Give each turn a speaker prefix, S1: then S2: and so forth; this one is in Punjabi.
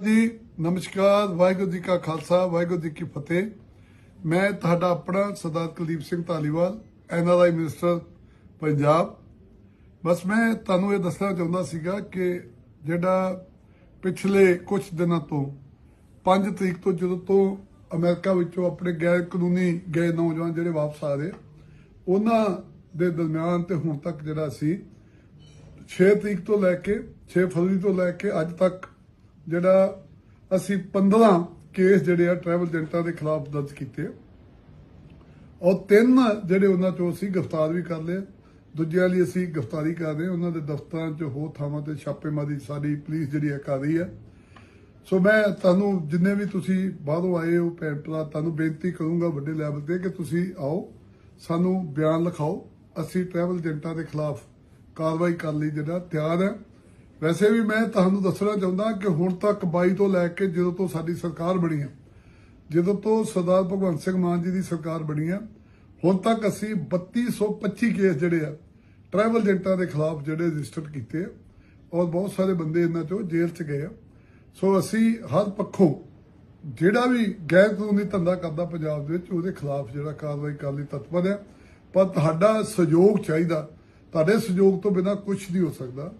S1: ਜੀ ਨਮਸਕਾਰ, ਵਾਹਿਗੁਰੂ ਜੀ ਕਾ ਖਾਲਸਾ, ਵਾਹਿਗੁਰੂ ਜੀ ਕੀ ਫਤਿਹ। ਮੈਂ ਤੁਹਾਡਾ ਆਪਣਾ ਸਰਦਾਰ ਕੁਲਦੀਪ ਸਿੰਘ ਧਾਲੀਵਾਲ ਐਨਆਰਆਈ ਮਿਨਿਸਟਰ, ਪੰਜਾਬ। ਬਸ ਮੈਂ ਤੁਹਾਨੂੰ ਇਹ ਦੱਸਣਾ ਚਾਹੁੰਦਾ ਸੀਗਾ ਕਿ ਜਿਹੜਾ ਪਿਛਲੇ ਕੁਝ ਦਿਨਾਂ ਤੋਂ 5 ਤਰੀਕ ਤੋਂ ਜਦੋਂ ਤੋਂ ਅਮਰੀਕਾ ਵਿੱਚੋਂ ਆਪਣੇ ਗੈਰ ਕਾਨੂੰਨੀ ਗਏ ਨੌਜਵਾਨ ਜਿਹੜੇ ਵਾਪਸ ਆ ਰਹੇ, ਉਹਨਾਂ ਦੇ ਦਰਮਿਆਨ ਤੇ ਹੁਣ ਤੱਕ ਜਿਹੜਾ ਸੀ 6 ਤਰੀਕ ਤੋਂ ਲੈ ਕੇ 6 ਫਰਵਰੀ ਤੋਂ ਲੈ ਕੇ ਅੱਜ ਤੱਕ ਜਿਹੜਾ ਅਸੀਂ 15 ਕੇਸ ਜਿਹੜੇ ਆ ਟਰੈਵਲ ਏਜੰਟਾਂ ਦੇ ਖਿਲਾਫ ਦਰਜ ਕੀਤੇ ਆ। ਔਰ ਤਿੰਨ ਜਿਹੜੇ ਉਹਨਾਂ ਚੋਂ ਅਸੀਂ ਗ੍ਰਿਫਤਾਰ ਵੀ ਕਰ ਲਏ ਦੂਜਿਆਂ ਲਈ ਅਸੀਂ ਗ੍ਰਿਫਤਾਰੀ ਕਰ ਰਹੇ ਹਾਂ ਉਹਨਾਂ ਦੇ ਦਫ਼ਤਰਾਂ 'ਚ ਹੋਰ ਥਾਵਾਂ ਤੇ ਛਾਪੇਮਾਰੀ ਸਾਡੀ ਪੁਲਿਸ ਜਿਹੜੀ ਹੈ ਕਰ ਰਹੀ ਹੈ ਸੋ ਮੈਂ ਤੁਹਾਨੂੰ ਜਿੰਨੇ ਵੀ ਤੁਸੀਂ ਬਾਹਰੋਂ ਆਏ ਹੋ ਭੈਣ ਭਰਾ, ਤੁਹਾਨੂੰ ਬੇਨਤੀ ਕਰੂੰਗਾ ਵੱਡੇ ਲੈਵਲ ਤੇ ਕਿ ਤੁਸੀਂ ਆਓ, ਸਾਨੂੰ ਬਿਆਨ ਲਿਖਾਓ। ਅਸੀਂ ਟਰੈਵਲ ਏਜੰਟਾਂ ਦੇ ਖਿਲਾਫ ਕਾਰਵਾਈ ਕਰਨ ਲਈ ਜਿਹੜਾ ਤਿਆਰ ਹੈ ਵੈਸੇ ਵੀ ਮੈਂ ਤੁਹਾਨੂੰ ਦੱਸਣਾ ਚਾਹੁੰਦਾ ਕਿ ਹੁਣ ਤੱਕ 22 ਤੋਂ ਲੈ ਕੇ ਜਦੋਂ ਤੋਂ ਸਾਡੀ ਸਰਕਾਰ ਬਣੀ ਹੈ, ਜਦੋਂ ਤੋਂ ਸਰਦਾਰ ਭਗਵੰਤ ਸਿੰਘ ਮਾਨ ਜੀ ਦੀ ਸਰਕਾਰ ਬਣੀ ਹੈ, ਹੁਣ ਤੱਕ ਅਸੀਂ 3225 ਕੇਸ ਜਿਹੜੇ ਆ ਟਰੈਵਲ ਏਜੰਟਾਂ ਦੇ ਖਿਲਾਫ ਜਿਹੜੇ ਰਜਿਸਟਰ ਕੀਤੇ ਔਰ ਬਹੁਤ ਸਾਰੇ ਬੰਦੇ ਇਹਨਾਂ ਚੋਂ ਜੇਲ੍ਹ 'ਚ ਗਏ ਆ। ਸੋ ਅਸੀਂ ਹਰ ਪੱਖੋਂ ਜਿਹੜਾ ਵੀ ਗੈਰ ਕਾਨੂੰਨੀ ਧੰਦਾ ਕਰਦਾ ਪੰਜਾਬ ਦੇ ਵਿੱਚ, ਉਹਦੇ ਖਿਲਾਫ ਜਿਹੜਾ ਕਾਰਵਾਈ ਕਰਨ ਲਈ ਤਤਪਰ ਹੈ ਪਰ ਤੁਹਾਡਾ ਸਹਿਯੋਗ ਚਾਹੀਦਾ, ਤੁਹਾਡੇ ਸਹਿਯੋਗ ਤੋਂ ਬਿਨਾਂ ਕੁਝ ਨਹੀਂ ਹੋ ਸਕਦਾ।